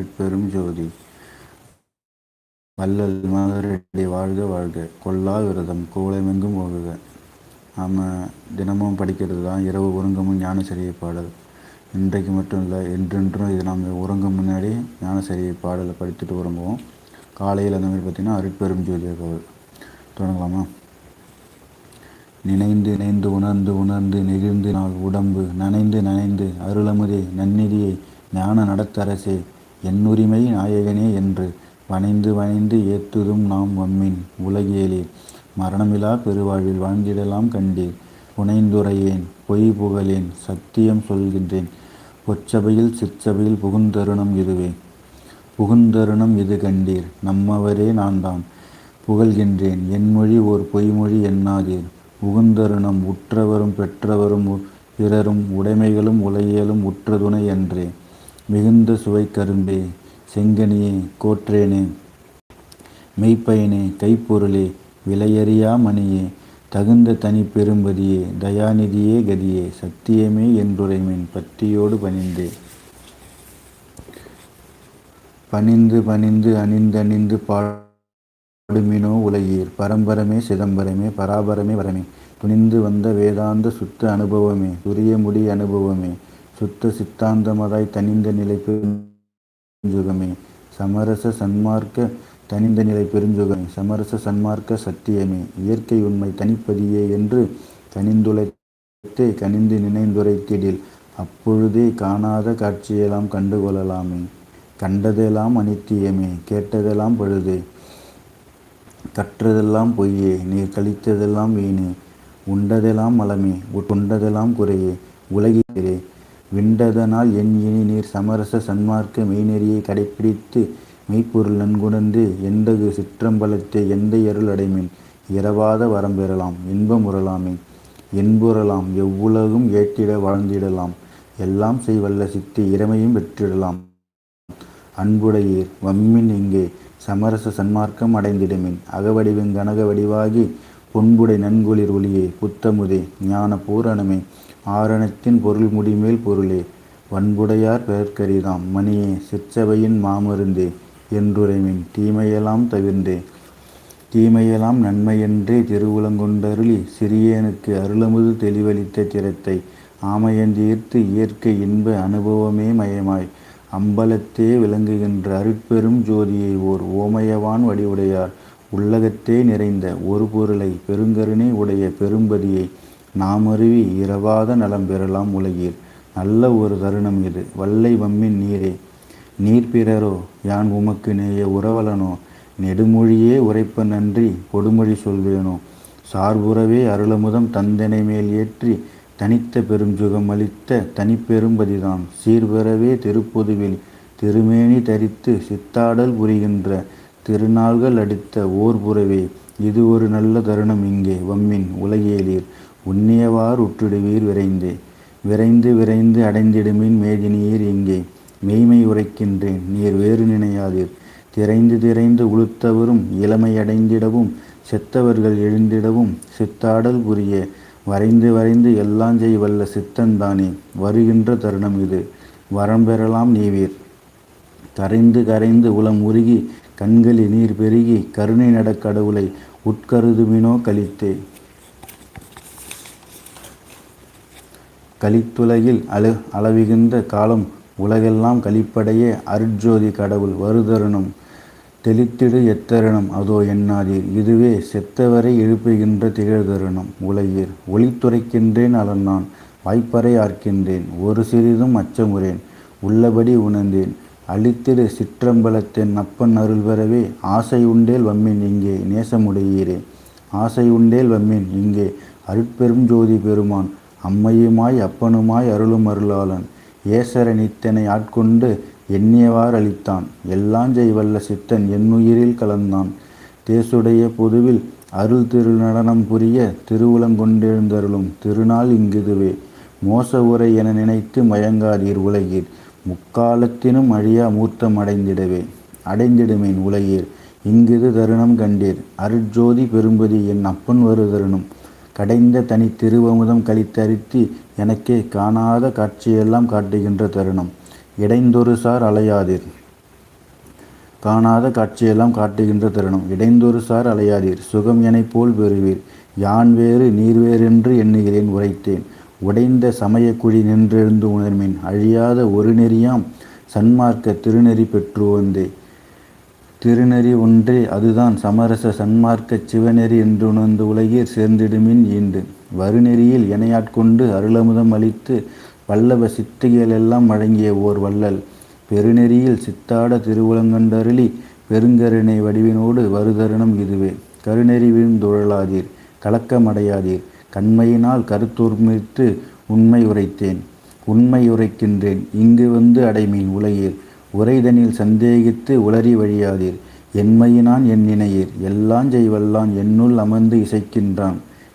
அருட்பெரும் ஜோதி. வல்லல் மகரடி வாழ்க வாழ்க. கொல்லா விரதம் கோலமெங்கும் ஓகுக நாம் தினமும் படிக்கிறது தான் இரவு உறங்கமும் ஞானசரிய பாடல். இன்றைக்கு மட்டும் இல்லை என்றென்றும் இது நாம் உறங்கும் முன்னாடி ஞானசரிய பாடலை படித்துட்டு உறங்குவோம். காலையில் அந்த மாதிரி பார்த்திங்கன்னா அருட்பெரும் ஜோதியை தொடங்கலாமா? நினைந்து நினைந்து உணர்ந்து உணர்ந்து நெகிழ்ந்து நாள் உடம்பு. நனைந்து நனைந்து அருளமுதே நன்னிதியை ஞான நடத்தரசே. என்னுரிமை நாயகனே என்று வணைந்து வணைந்து ஏற்றுதும் நாம் வம்மின் உலகியலே மரணமிலா பெருவாழ்வில் வாழ்ந்திடலாம் கண்டீர் புனைந்துரையேன் பொய் புகழேன் சத்தியம் சொல்கின்றேன். பொச்சபையில் சிற்சபையில் புகுந்தருணம் இதுவே. புகுந்தருணம் இது கண்டீர் நம்மவரே நான் தான் புகழ்கின்றேன் என் மொழி ஓர் பொய்மொழி எண்ணாதீர் உகுந்தருணம் உற்றவரும் பெற்றவரும் பிறரும் உடைமைகளும் உலகியலும் உற்றதுணை என்றே. மிகுந்த சுவை கரும்பே செங்கனியே கோற்றேனே. மெய்ப்பயனே கைப்பொருளே விலையறியா மணியே. தகுந்த தனி பெரும்பதியே தயாநிதியே கதியே. சத்தியமே என்றுரைமின் பத்தியோடு பணிந்தே. பணிந்து பணிந்து அணிந்தணிந்து பாடுமினோ உலகீர். பரம்பரமே சிதம்பரமே பராபரமே வரமே. துணிந்து வந்த வேதாந்த சுத்த அனுபவமே. துரிய முடி அனுபவமே. சுத்த சித்தாந்தமதாய் தனிந்த நிலை பெருஞ்சுகமே. சமரச சன்மார்க்க தனிந்த நிலை பெருஞ்சுகமே. சமரச சன்மார்க்க சத்தியமே. இயற்கை உண்மை தனிப்பதியே என்று கனிந்துளைத்தே கனிந்து நினைந்துரைத்திடில் அப்பொழுதே காணாத காட்சியெல்லாம் கண்டுகொள்ளலாமே. கண்டதெல்லாம் அனித்தியமே. கேட்டதெல்லாம் பழுதே. கற்றதெல்லாம் பொய்யே. நீர் கழித்ததெல்லாம் வீணே. உண்டதெல்லாம் மலமே. உண்டதெல்லாம் குறையே. உலகிலே விண்டதனால் என் இனி நீர் சமரச சன்மார்க்க மெய்நெறியை கடைப்பிடித்து மெய்ப்பொருள் நன்குணர்ந்து எந்தகு சிற்றம்பலத்தை எந்த அருள் அடைமேன்? இரவாத வரம் பெறலாம் இன்பம் உறலாமே. என்புறலாம் எவ்வுலகும் ஏற்றிட வாழ்ந்திடலாம். எல்லாம் செய்வல்ல சித்தி இறமையும் பெற்றிடலாம். அன்புடையீர் வம்மின் இங்கே சமரச சன்மார்க்கம் அடைந்திடுமின். அகவடிவின் கனக வடிவாகி பொன்புடை நன்குளிர் ஒளியே புத்தமுதே ஞான பூரணமே ஆரணத்தின் பொருள் முடிமேல் பொருளே. வன்புடையார் பெயர்க்கரிதாம் மணியே சிற்சபையின் மாமருந்தே. என்றுரைமின் தீமையெல்லாம் தவிர்ந்தே. தீமையெல்லாம் நன்மையென்றே திருவுலங்கொண்டருளி சிறியனுக்கு அருளமுது தெளிவளித்த திறத்தை ஆமையந்தீர்த்து இயற்கை இன்ப அனுபவமே மயமாய் அம்பலத்தே விளங்குகின்ற அருட்பெரும் ஜோதியை ஓர் ஓமயவான் வடிவுடையார். உள்ளகத்தே நிறைந்த ஒரு பொருளை பெருங்கருணை உடைய பெரும்பதியை நாம் அருவி இரவாத நலம் பெறலாம் உலகீர் நல்ல ஒரு தருணம் இது. வல்லை வம்மின் நீரே. நீர் பிறரோ யான் உமக்கு நேய உறவலனோ? நெடுமொழியே உரைப்ப நன்றி கொடுமொழி சொல்வேனோ? சார்புறவே அருளமுதம் தந்தனை மேல் ஏற்றி தனித்த பெருஞ்சுகம் அளித்த தனிப்பெரும்பதிதான் சீர்பெறவே திருப்பொதுவில் திருமேனி தரித்து சித்தாடல் புரிகின்ற திருநாள்கள் அடித்த ஓர் புறவே. இது ஒரு நல்ல தருணம் இங்கே வம்மின் உலகியலீர் உன்னியவார் உற்றிடுவீர் விரைந்தே. விரைந்து விரைந்து அடைந்திடுமின் மேதினியீர் இங்கே. மெய்மை உரைக்கின்றேன் நீர் வேறு நினையாதீர். திரைந்து திரைந்து உளுத்தவரும் இளமை அடைந்திடவும் செத்தவர்கள் எழுந்திடவும் சித்தாடல் புரிய. வரைந்து வரைந்து எல்லாம் செய் வல்ல சித்தந்தானே வருகின்ற தருணம் இது. வரம் பெறலாம் நீவீர். கரைந்து கரைந்து உளம் உருகி கண்களில் நீர் பெருகி கருணை நடக்கடவுளை உட்கருதுமினோ கழித்தே. கலித்துலகில் அழு அளவிகின்ற காலம் உலகெல்லாம் கழிப்படைய அருட்ஜோதி கடவுள் வருதருணம். தெளித்திடு எத்தருணம் அதோ எண்ணாதீர் இதுவே செத்தவரை எழுப்புகின்ற திகழ்தருணம். உலகீர் ஒளித்துரைக்கின்றேன் அலன் நான் வாய்ப்பறை ஆர்க்கின்றேன் ஒரு சிறிதும் அச்சமுறேன் உள்ளபடி உணர்ந்தேன். அழித்திடு சிற்றம்பலத்தின் அப்பன் அருள் பெறவே ஆசை உண்டேல் வம்மின் இங்கே நேசமுடையீரே. ஆசை உண்டேல் வம்மின் இங்கே அருட்பெரும் ஜோதி பெருமான் அம்மையுமாய் அப்பனுமாய் அருளும் அருளாளன். ஏசர நித்தனை ஆட்கொண்டு எண்ணியவாறு அளித்தான். எல்லாம் வல்ல சித்தன் என்னுயிரில் கலந்தான். தேசுடைய பொதுவில் அருள் திரு நடனம் புரிய திருவுளங்கொண்டெழுந்தருளும் திருநாள் இங்குதுவே. மோச உரை என நினைத்து மயங்காதீர் உலகீர். முக்காலத்தினும் அழியா மூர்த்தம் அடைந்திடவே. அடைந்திடுமேன் உலகீர். இங்கிது தருணம் கண்டீர். அருட்ஜோதி பெரும்பதி என் அப்பன் வரு தருணம் கடைந்த தனி திருவமுதம் கழித்தரித்து எனக்கே காணாத காட்சியெல்லாம் காட்டுகின்ற தருணம். இடைந்தொரு சார் அலையாதீர். காணாத காட்சியெல்லாம் காட்டுகின்ற தருணம். இடைந்தொரு சார் அலையாதீர். சுகம் எனைப் போல் பெறுவீர். யான் வேறு நீர் வேறென்று எண்ணுகிறேன் உரைத்தேன். உடைந்த சமயக்குழி நின்றெழுந்து உணர்மின் அழியாத ஒரு நெறியாம் சன்மார்க்க திருநெறி பெற்று வந்தே திருநெறி ஒன்றே அதுதான் சமரச சன்மார்க்கச் சிவநெறி என்றுணர்ந்து உலகீர் சேர்ந்திடுமின் ஈண்டு. வருநெறியில் இணையாட்கொண்டு அருளமுதம் அளித்து வல்லவ சித்திகளெல்லாம் வழங்கிய ஓர் வள்ளல். பெருநெறியில் சித்தாட திருவுலங்கண்டருளி பெருங்கருணை வடிவினோடு வருதருணம் இதுவே. கருநெறி வீழ்ந்துழலாதீர் கலக்கமடையாதீர். கண்மையினால் கருத்துர்மித்து உண்மை உரைத்தேன். உண்மை உரைக்கின்றேன். இங்கு வந்து அடைமீன் உலகில் உரைதனில் சந்தேகித்து உளறி வழியாதீர். என்மையினான் என் நினையீர். எல்லாம் செய்வல்லான் என்னுள் அமர்ந்து இசைக்கின்றான்.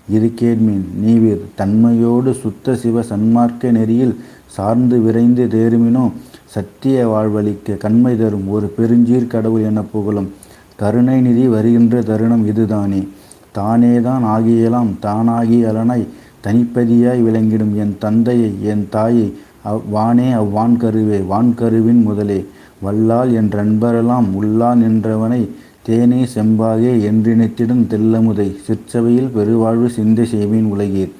இது கேட்மீன் நீவீர். தன்மையோடு சுத்த சிவ சன்மார்க்க நெறியில் சார்ந்து விரைந்து தேருமினோ சத்திய வாழ்வழிக்க கண்மை தரும் ஒரு பெருஞ்சீர் கடவுள் என புகழும். கருணை நிதி வருகின்ற தருணம் இதுதானே. தானேதான் ஆகியலாம் தானாகி அலனாய் தனிப்பதியாய் விளங்கிடும் என் தந்தையை என் தாயை அவ்வானே அவ்வான் கருவே வான்கருவின் முதலே. வல்லால் என் நண்பரெல்லாம் உள்ளான் என்றவனை தேனே செம்பாகே என்றினைத்திடும் தெல்லமுதை. சிற்சபையில் பெருவாழ்வு சிந்தை செய்வேன் உலகீர்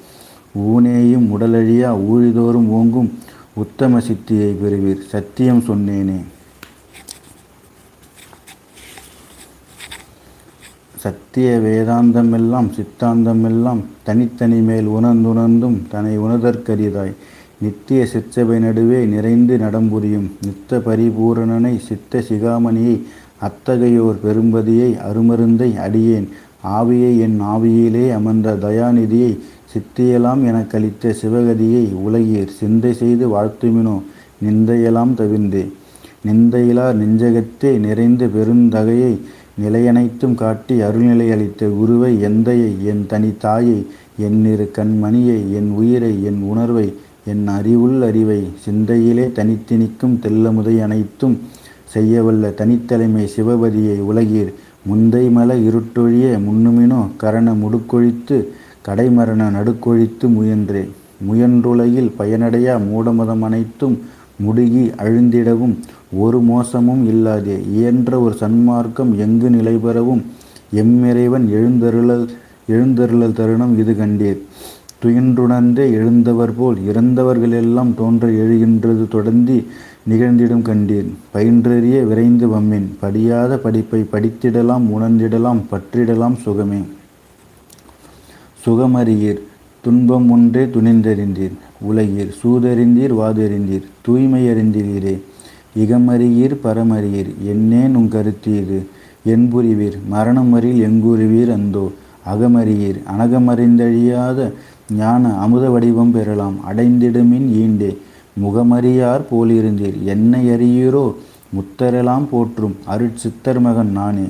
ஊனேயும் உடலழியா ஊழிதோறும் ஓங்கும் உத்தம சித்தியை பெறுவீர். சத்தியம் சொன்னேனே. சத்திய வேதாந்தமெல்லாம் சித்தாந்தமெல்லாம் தனித்தனி மேல் உணர்ந்துணர்ந்தும் தன்னை உணர்தற்கரிதாய் நித்திய சிற்சபை நடுவே நிறைந்து நடம்புரியும் நித்த பரிபூரணனை சித்த சிகாமணியை அத்தகையோர் பெரும்பதியை அருமருந்தை அடியேன். ஆவியை என் ஆவியிலே அமர்ந்த தயாநிதியை சித்தியெல்லாம் எனக் கழித்த சிவகதியை உலகீர் சிந்தை செய்து வாழ்த்துமினோ நிந்தையெல்லாம் தவிர்ந்தே. நிந்தையிலா நெஞ்சகத்தே நிறைந்து பெருந்தகையை நிலையனைத்தும் காட்டி அருள்நிலை அளித்த குருவை எந்தையை என் தனி தாயை என் இரு கண்மணியை என் உயிரை என் உணர்வை என் அறிவுள் அறிவை சிந்தையிலே தனித்து நிற்கும் தெல்லமுதை அனைத்தும் செய்யவல்ல தனித்தலைமை சிவபதியை உலகீர் முந்தை மல இருட்டொழிய முன்னுமினோ கரண முடுக்கொழித்து கடைமரண நடுக்கொழித்து முயன்றே. முயன்றுலகில் பயனடையா மூடமதம் அனைத்தும் முடுகி அழுந்திடவும் ஒரு மோசமும் இல்லாதே. இயன்ற ஒரு சன்மார்க்கம் எங்கு நிலைபெறவும்? எம்மிறைவன் எழுந்தருளல் எழுந்தருளல் தருணம் இது கண்டீர். துயின்றுணர்ந்தே எழுந்தவர் போல் இறந்தவர்களெல்லாம் தோன்ற எழுகின்றது தொடர்ந்து நிகழ்ந்திடும் கண்டீர் பயின்றறிய விரைந்து வம்மின். படியாத படிப்பை படித்திடலாம் உணர்ந்திடலாம் பற்றிடலாம் சுகமே. சுகமறியீர். துன்பம் ஒன்றே துணிந்தறிந்தீர். உலகீர். சூதறிந்தீர் வாதறிந்தீர். தூய்மை அறிந்திரீரே இகமறியீர் பரமறியீர். என்னேன் உன் கருத்தீது. என்புரிவீர். மரணமறில் எங்குருவீர் அந்தோ. அகமறியீர். அனகமறிந்தழியாத ஞான அமுத வடிவம் பெறலாம். அடைந்திடுமின் ஈண்டே. முகமறியார் போலிருந்தீர். என்னை அறியீரோ? முத்தரெல்லாம் போற்றும். அருட்சித்தர் மகன் நானே.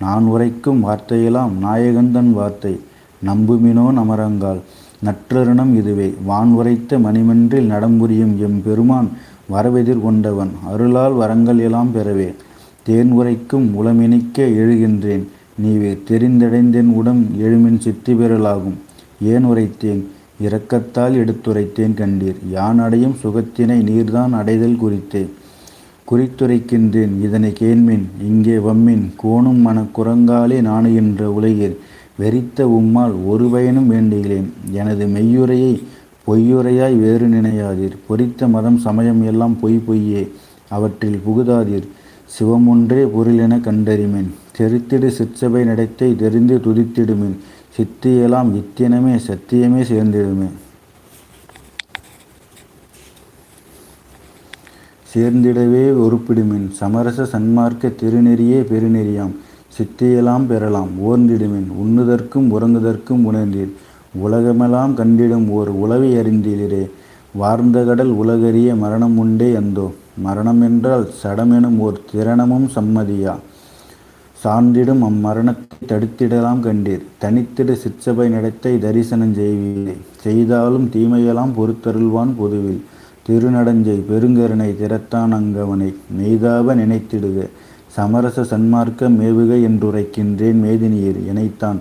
நான் உரைக்கும் வார்த்தையெல்லாம் நாயகந்தன் வார்த்தை. நம்புமினோ நமரங்கால். நற்றருணம் இதுவே. வான் உரைத்த மணிமன்றில் நடம்புரியும் எம் பெருமான் வரவெதிர் கொண்டவன். அருளால் வரங்கள் எல்லாம் பெறவே. தேன் உரைக்கும் உளமினிக்க எழுகின்றேன். நீவே தெரிந்தடைந்தேன் உடம் எழுமின் சித்தி பெறலாகும். ஏன் உரைத்தேன்? இரக்கத்தால் எடுத்துரைத்தேன் கண்டீர். யான் அடையும் சுகத்தினை நீர்தான் அடைதல் குறித்தே. குறித்துரைக்கின்றேன் இதனை கேண்மின் இங்கே வம்மின் கோணும் மன குரங்காலே நாணுகின்ற உலகில் வெறித்த உம்மால் ஒரு பயனும் வேண்டுகிறேன். எனது மெய்யுரையை பொய்யுரையாய் வேறு நினையாதீர். பொறித்த மதம் சமயம் எல்லாம் பொய் பொய்யே அவற்றில் புகுதாதீர். சிவமொன்றே பொருளென கண்டறிமேன். தெரித்திடு சிற்சபை நடத்தை தெரிந்து துதித்திடுமேன். சித்தியெல்லாம் இத்தியனமே சத்தியமே சேர்ந்திடுமே. சேர்ந்திடவே ஒருப்பிடுமின் சமரச சன்மார்க்க திருநெறியே பெருநெறியாம். சித்தியெல்லாம் பெறலாம் ஓர்ந்திடுமின் உண்ணுதற்கும் உறங்குதற்கும் உணர்ந்தீர். உலகமெல்லாம் கண்டிடும் ஓர் உளவை அறிந்தீரே. வார்ந்த கடல் உலகறிய மரணம் உண்டே அந்தோ. மரணம் என்றால் சடமெனும் ஓர் திரணமும் சம்மதியா. சார்ந்திடும் அம்மரணத்தை தடுத்திடலாம் கண்டீர். தனித்திட சிற்சபை நடத்தை தரிசனம் செய்வீரே. செய்தாலும் தீமையெல்லாம் பொறுத்தருள்வான் பொதுவில். திருநடஞ்சை பெருங்கருணை திறத்தான் அங்கவனை. மெய்தாவ நினைத்திடுக. சமரச சன்மார்க்க மேவுக என்றுரைக்கின்றேன் மேதினியர் இணைத்தான்.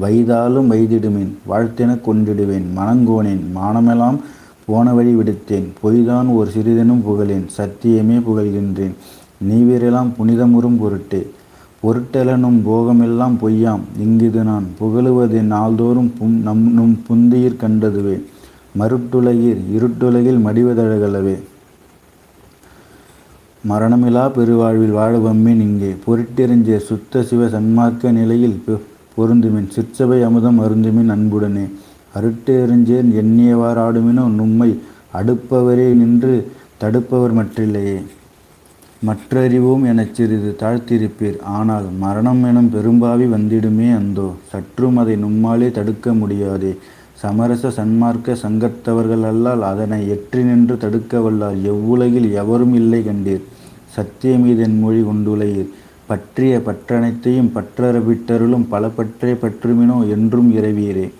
வைதாலும் வைதிடுமேன். வாழ்த்தெனக் கொண்டிடுவேன் மனங்கோனேன் மானமெல்லாம் போன வழி விடுத்தேன். பொய்தான் ஒரு சிறிதெனும் புகழேன். சத்தியமே புகழ்கின்றேன். நீவிரெல்லாம் புனிதமுறும் பொருட்டே. பொருட்டெலனும் போகமெல்லாம் பொய்யாம். இங்கிது நான் புகழுவதே நாள்தோறும் பும் நம் நும் புந்தியிற் கண்டதுவே. மருட்டுலகீர் இருட்டுலகில் மடிவதழகளவே மரணமிலா பெருவாழ்வில் வாழவம்மின் இங்கே. பொருட்டெறிஞ்ச சுத்த சிவ சன்மார்க்க நிலையில் பொருந்துமின். சிற்சபை அமுதம் அருந்துமின் அன்புடனே. அருட்டெறிஞ்சேன் எண்ணியவாறாடுமினோ நும்மை அடுப்பவரே நின்று தடுப்பவர் மற்றில்லையே. மற்றறிவோம் எனச் சிறிது தாழ்த்திருப்பீர் ஆனால் மரணம் எனும் பெரும்பாவி வந்திடுமே அந்தோ. சற்றும் அதை நும்மாலே தடுக்க முடியாதே. சமரச சன்மார்க்க சங்கத்தவர்கள் அல்லால் அதனை எற்றி நின்று தடுக்க வல்லார். எவ்வுலகில் எவரும் இல்லை கண்டீர். சத்தியமீதன் மொழி கொண்டுளையீர். பற்றிய பற்றனைத்தையும் பற்றறவிட்டருளும் பல பற்றே பற்றுமினோ என்றும் இறைவீரே.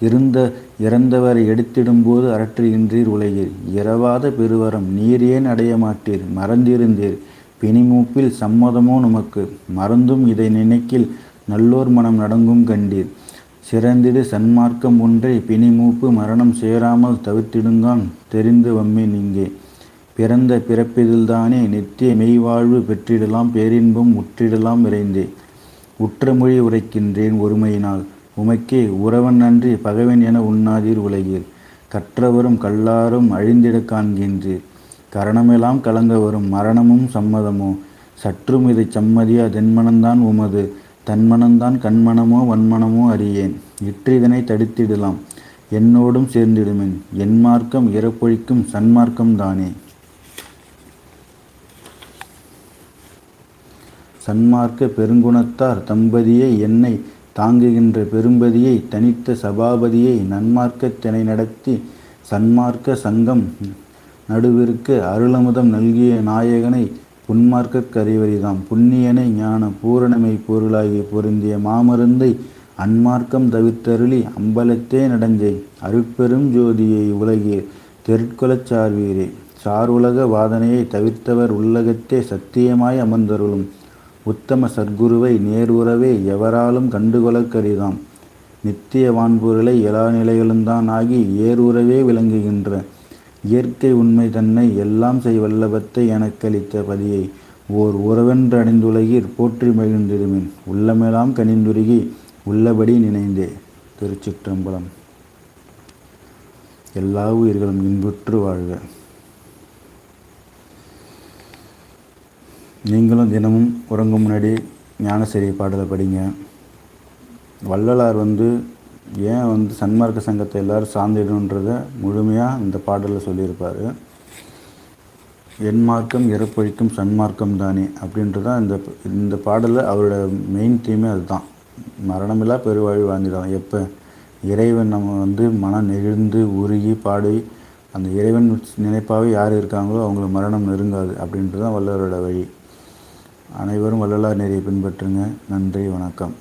இருந்த இறந்தவரை எடுத்திடும்போது அரற்றுகின்றீர் உலகில். இரவாத பெருவரம் நீர் ஏன் அடைய மாட்டீர் மறந்திருந்தீர். பிணிமூப்பில் சம்மதமோ நமக்கு? மறந்தும் இதை நினைக்கில் நல்லோர் மனம் நடங்கும் கண்டீர். சிறந்திடு சன்மார்க்கம் ஒன்றை பிணிமூப்பு மரணம் சேராமல் தவிர்த்திடுங்கான் தெரிந்து வம்மே நீங்கே பிறந்த பிறப்பிதில்தானே நித்திய மெய்வாழ்வு பெற்றிடலாம் பேரின்பம் உற்றிடலாம் விரைந்தே. உற்றமொழி உரைக்கின்றேன் ஒருமையினால். உமைக்கே உறவன் நன்றி பகைவன் என உண்ணாதீர் உலகீர். கற்றவரும் கல்லாரும் அழிந்திடக் காண்கின்றீர். கரணமெல்லாம் கலங்க வரும் மரணமும் சம்மதமோ? சற்றும் இதை சம்மதியா தென்மனந்தான் உமது? தன்மனந்தான் கண்மனமோ வன்மனமோ அறியேன். இற்றிதனை தடுத்திடலாம். என்னோடும் சேர்ந்திடுமேன். என் மார்க்கம் இறப்பொழிக்கும் சன்மார்க்கம் தானே. சன்மார்க்க பெருங்குணத்தார் தம்பதியை என்னை தாங்குகின்ற பெரும்பதியை தனித்த சபாபதியை நன்மார்க்கத்தினை நடத்தி சன்மார்க்க சங்கம் நடுவிற்கு அருளமுதம் நல்கிய நாயகனை புன்மார்க்கக் கறிவரிதாம் புண்ணியனை ஞான பூரணமை பொருளாகி பொருந்திய மாமருந்தை அன்மார்க்கம் தவிர்த்தருளி அம்பலத்தே நடஞ்சை. அருட்பெரும் ஜோதியை உலகே தெருட்கொலச் சார்வீரே. சார்வுலக வாதனையை தவிர்த்தவர் உள்ளகத்தே சத்தியமாய் அமர்ந்தருளும். உத்தம சத்குருவை நேருறவே எவராலும் கண்டுகொள்ளக்கரிதாம் நித்திய வான்பொருளை எல்லா நிலைகளுந்தான் ஆகி ஏறுறவே விளங்குகின்ற. இயற்கை உண்மை தன்னை எல்லாம் செய்வல்லபத்தை எனக்களித்த பதியை ஓர் உறவென்று அடைந்துலகிற் போற்றி மகிழ்ந்திருமேன் உள்ளமெல்லாம் கனிந்துருகி உள்ளபடி நினைந்தே. திருச்சிற்றம்பலம். எல்லா உயிர்களும் இன்புற்று வாழ்க. நீங்களும் தினமும் உறங்கும் முன்னாடி ஞானசரி பாடலை படிங்க. வள்ளலார் வந்து ஏன் வந்து சன்மார்க்க சங்கத்தை எல்லோரும் சார்ந்திடணுன்றதை முழுமையாக இந்த பாடலில் சொல்லியிருப்பார். என் மார்க்கம் இறப்பொழிக்கும் சன்மார்க்கம் தானே அப்படின்றதான் இந்த இந்த பாடலில் அவரோட மெயின் தீமே அதுதான். மரணமில்லா பெருவாழ்வு வாழ்ந்துடும் எப்போ? இறைவன் நம்ம வந்து மனம் நெகிழ்ந்து உருகி பாடி அந்த இறைவன் நினைப்பாகவே யார் இருக்காங்களோ அவங்களுக்கு மரணம் நெருங்காது அப்படின்றது தான் வல்லவரோட வழி. அனைவரும் வள்ளலார் நெறியை பின்பற்றுங்க. நன்றி வணக்கம்.